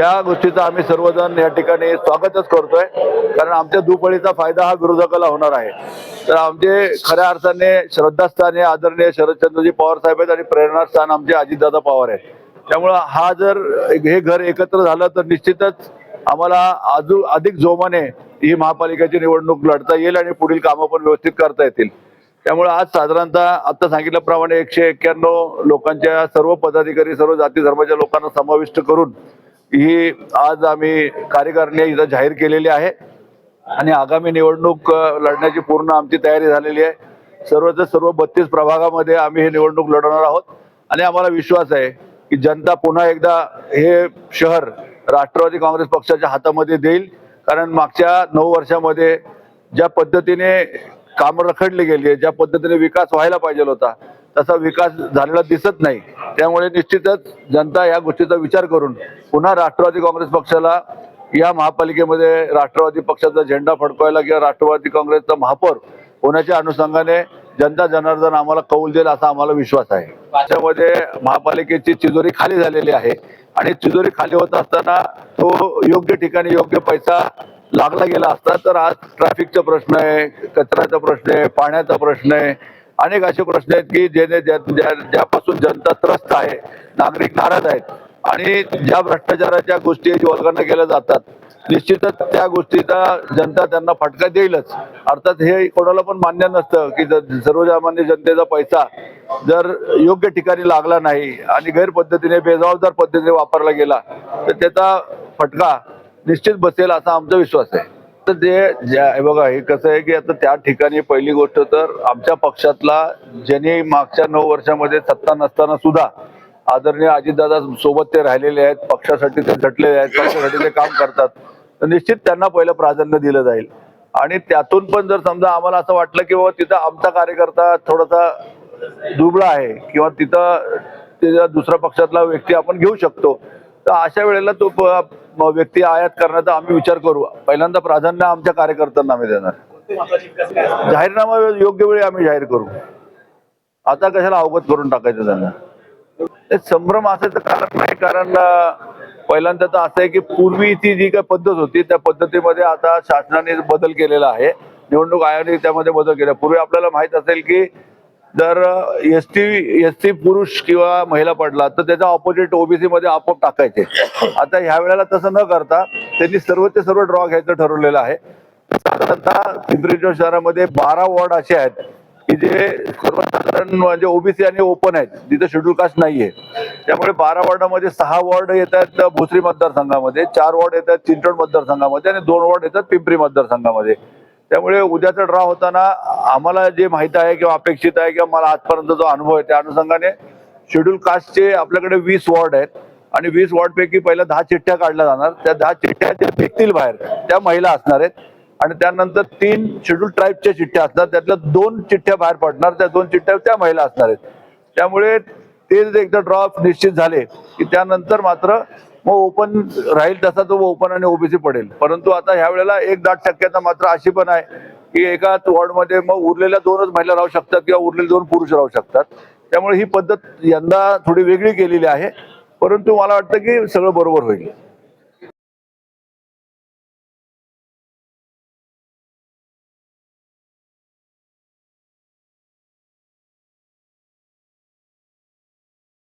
त्या गोष्टीचा आम्ही सर्वजण या ठिकाणी स्वागतच करतोय. कारण आमच्या दुपळीचा फायदा हा विरोधकाला होणार आहे. तर आमचे खऱ्या अर्थाने श्रद्धास्थान हे आदरणीय शरदचंद्रजी पवार साहेब आहेत आणि प्रेरणास्थान आमचे अजितदादा पवार आहे त्यामुळं हा जर हे घर एकत्र झालं तर निश्चितच आम्हाला अजून अधिक जोमाने ही महापालिकेची निवडणूक लढता येईल आणि पुढील कामं पण व्यवस्थित करता येतील. त्यामुळे आज साधारणतः आता सांगितल्याप्रमाणे एकशे एक्क्याण्णव लोकांच्या सर्व पदाधिकारी सर्व जाती धर्माच्या लोकांना समाविष्ट करून ही आज आम्ही कार्यकारिणी इथं जाहीर केलेली आहे. आणि आगामी निवडणूक लढण्याची पूर्ण आमची तयारी झालेली आहे. सर्वच सर्व बत्तीस प्रभागामध्ये आम्ही हे निवडणूक लढवणार आहोत. आणि आम्हाला विश्वास आहे की जनता पुन्हा एकदा हे शहर राष्ट्रवादी काँग्रेस पक्षाच्या हातामध्ये देईल. कारण मागच्या नऊ वर्षामध्ये ज्या पद्धतीने कामं रखडली गेली आहे ज्या पद्धतीने विकास व्हायला पाहिजे होता तसा विकास झालेला दिसत नाही. त्यामुळे निश्चितच जनता या गोष्टीचा विचार करून पुन्हा राष्ट्रवादी काँग्रेस पक्षाला या महापालिकेमध्ये राष्ट्रवादी पक्षाचा झेंडा फडकवायला किंवा राष्ट्रवादी काँग्रेसचा महापौर होण्याच्या अनुषंगाने जनता जनार्दन आम्हाला कौल देईल असा आम्हाला विश्वास आहे. त्याच्यामध्ये महापालिकेची तिजोरी खाली झालेली आहे आणि तिजोरी खाली होत असताना तो योग्य ठिकाणी योग्य पैसा लागला गेला असता तर आज ट्रॅफिकचा प्रश्न आहे कचऱ्याचा प्रश्न आहे पाण्याचा प्रश्न आहे अनेक असे प्रश्न आहेत की जेणे ज्या- ज्या- ज्यापासून जनता त्रस्त आहे नागरिक नाराज आहेत आणि ज्या भ्रष्टाचाराच्या गोष्टी वर्गांना केल्या जातात निश्चितच त्या गोष्टीचा जनता त्यांना फटका देईलच. अर्थात हे कोणाला पण मान्य नसतं की सर्वसामान्य जनतेचा पैसा जर योग्य ठिकाणी लागला नाही आणि गैरपद्धतीने बेजबाबदार पद्धतीने वापरला गेला तर त्याचा फटका निश्चित बसेल असा आमचा विश्वास आहे. आता जे ज्या हे बघा हे कसं आहे की आता त्या ठिकाणी पहिली गोष्ट तर आमच्या पक्षातला ज्यांनी मागच्या नऊ वर्षामध्ये सत्ता नसताना सुद्धा आदरणीय अजितदादा सोबत ते राहिलेले आहेत पक्षासाठी ते झटलेले आहेत पक्षासाठी ते काम करतात तर निश्चित त्यांना पहिलं प्राधान्य दिलं जाईल. आणि त्यातून पण जर समजा आम्हाला असं वाटलं की बाबा तिथं आमचा कार्यकर्ता थोडासा दुबळा आहे किंवा तिथं त्याच्या दुसऱ्या पक्षातला व्यक्ती आपण घेऊ शकतो तर अशा वेळेला तो व्यक्ती आयात करण्याचा आम्ही विचार करू. पहिल्यांदा प्राधान्य आमच्या कार्यकर्त्यांना आम्ही देणार. जाहीरनामा योग्य वेळी आम्ही जाहीर करू. आता कशाला अवगत करून टाकायचं त्यांना? संभ्रम असायचं कारण नाही कारण पहिल्यांदा तर असं आहे की पूर्वी ती जी काही पद्धत होती त्या पद्धतीमध्ये आता शासनाने बदल केलेला आहे. निवडणूक आयोगाने त्यामध्ये बदल केला. पूर्वी आपल्याला माहीत असेल की जर एस टी एस टी पुरुष किंवा महिला पडला तर त्याचा ऑपोजिट ओबीसी मध्ये आपोआप टाकायचे. आता ह्या वेळेला तसं न करता त्यांनी सर्व ते सर्व ड्रॉ घ्यायचं ठरवलेलं आहे. साधारणतः पिंपरी चिंचवड शहरामध्ये बारा वॉर्ड असे आहेत की जे सर्वसाधारण म्हणजे ओबीसी आणि ओपन आहेत. जिथे शेड्यूल कास्ट नाहीये. त्यामुळे बारा वॉर्डामध्ये सहा वॉर्ड येतात भोसरी मतदारसंघामध्ये चार वॉर्ड येतात चिंचवड मतदारसंघामध्ये आणि दोन वॉर्ड येतात पिंपरी मतदारसंघामध्ये. त्यामुळे उद्याचा ड्रॉ होताना आम्हाला जे माहीत आहे किंवा अपेक्षित आहे किंवा मला आजपर्यंत जो अनुभव आहे त्या अनुषंगाने शेड्यूल कास्टचे आपल्याकडे वीस वॉर्ड आहेत. आणि वीस वॉर्डपैकी पहिल्या दहा चिठ्ठ्या काढल्या जाणार. त्या दहा चिठ्ठ्या ज्या फेकतील बाहेर. त्या महिला असणार आहेत. आणि त्यानंतर तीन शेड्यूल ट्राईबच्या चिठ्ठ्या असणार. त्यातल्या दोन चिठ्ठ्या बाहेर पडणार. त्या दोन चिठ्ठ्या त्या महिला असणार आहेत. त्यामुळे ते जर एकदा ड्रॉप निश्चित झाले की त्यानंतर मात्र मग ओपन राहील तसा तो ओपन आणि ओबीसी पडेल. परंतु आता ह्या वेळेला एक दाट टक्क्याचा मात्र अशी पण आहे की एकाच वॉर्डमध्ये मग उरलेल्या दोनच महिला राहू शकतात किंवा उरलेले दोन पुरुष राहू शकतात. त्यामुळे ही पद्धत यंदा थोडी वेगळी केलेली आहे. परंतु मला वाटतं की सगळं बरोबर होईल.